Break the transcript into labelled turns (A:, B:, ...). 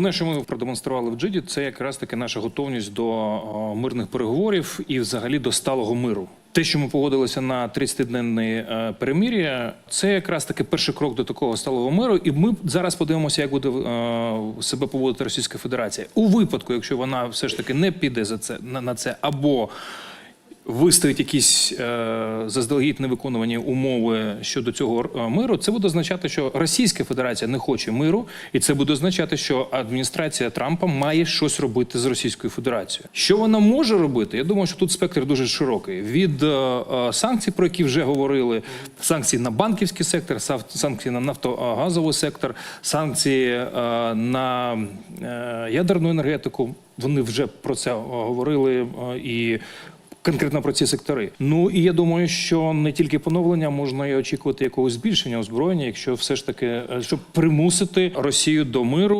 A: Головне, що ми продемонстрували в Джиді, це якраз таки наша готовність до мирних переговорів і взагалі до сталого миру. Те, що ми погодилися на 30-денне е, перемир'я, це якраз таки перший крок до такого сталого миру. І ми зараз подивимося, як буде е, себе поводити Російська Федерація у випадку, якщо вона все ж таки не піде за це на це, або виставить якісь е, заздалегідь невиконувані умови щодо цього е, миру, це буде означати, що Російська Федерація не хоче миру, і це буде означати, що адміністрація Трампа має щось робити з Російською Федерацією. Що вона може робити? Я думаю, що тут спектр дуже широкий. Від е, е, санкцій, про які вже говорили, санкцій на банківський сектор, санкції на нафтогазовий сектор, санкції на ядерну енергетику. Вони вже про це говорили і конкретно про ці сектори. Ну і я думаю, що не тільки поновлення можна і очікувати якогось збільшення озброєння, якщо все ж таки е, щоб примусити Росію до миру.